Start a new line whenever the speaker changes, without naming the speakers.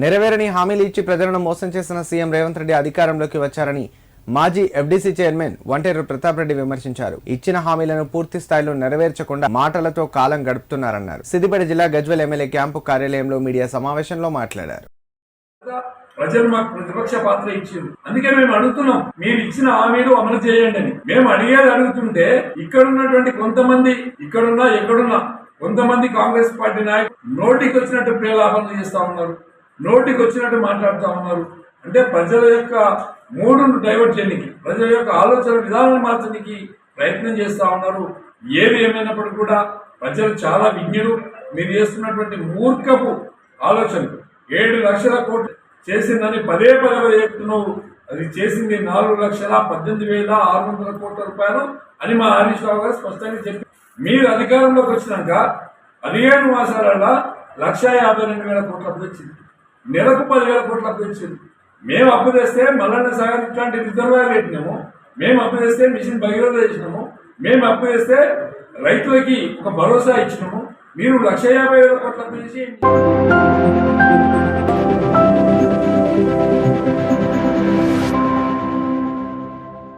నెరవేరని హామీలు ఇచ్చి ప్రజలను మోసం చేసిన సీఎం రేవంత్ రెడ్డి అధికారంలోకి వచ్చారని మాజీ ఎఫ్డీసీ చైర్మన్ వంటేరు ప్రతాప్ రెడ్డి విమర్శించారు. ఇచ్చిన హామీలను పూర్తి స్థాయిలో నెరవేర్చకుండా మాటలతో కాలం గడుపుతున్నారన్నారు. సిద్దిపేట జిల్లా గజ్వెల్ ఎమ్మెల్యే క్యాంపు కార్యాలయంలో మీడియా సమావేశంలో మాట్లాడారు.
ప్రజలు మాకు ప్రతిపక్ష పాత్ర ఇచ్చింది. అందుకే మేము అడుగుతున్నాం మీరు ఇచ్చిన హామీలు అమలు చేయండి అని. మేము అడిగేది అడుగుతుంటే ఇక్కడ ఉన్నటువంటి కొంతమంది ఇక్కడున్నా ఎక్కడున్నా కొంతమంది కాంగ్రెస్ పార్టీ నాయకులు నోటికి వచ్చినట్టు ప్రేలాపనలు చేస్తా ఉన్నారు. నోటికి వచ్చినట్టు మాట్లాడుతూ ఉన్నారు. అంటే ప్రజల యొక్క మూడును డైవర్ట్ చేయడానికి ప్రజల యొక్క ఆలోచన విధానాన్ని మార్చడానికి ప్రయత్నం చేస్తూ ఉన్నారు. ఏది ఏమైనప్పటికీ కూడా ప్రజలు చాలా విజ్ఞులు. మీరు చేస్తున్నటువంటి మూర్ఖపు ఆలోచనలు. ఏడు లక్షల కోట్లు చేసిందని పదే పదే చెప్తున్నావు. అది చేసింది నాలుగు లక్షల పద్దెనిమిది వేల ఆరు వందల కోట్ల రూపాయలు అని మా హరీష్ రావు గారు స్పష్టంగా చెప్పి మీరు అధికారంలోకి వచ్చినాక పదిహేను మాసాలలో లక్ష యాభై రెండు వేల కోట్ల వచ్చింది నెలకు పదివేల కోట్ల అప్పు తెచ్చింది. మేము అప్పు తెస్తే మల్లన్న సాగర్ ఇట్లాంటి రిజర్వాయర్ పెట్టినాము. మేము అప్పు తెస్తే మిషన్ భగీరథ చేసినాము. మేము అప్పు చేస్తే రైతులకి ఒక భరోసా ఇచ్చినాము. మీరు లక్ష యాభై వేల కోట్ల అప్పు చేసి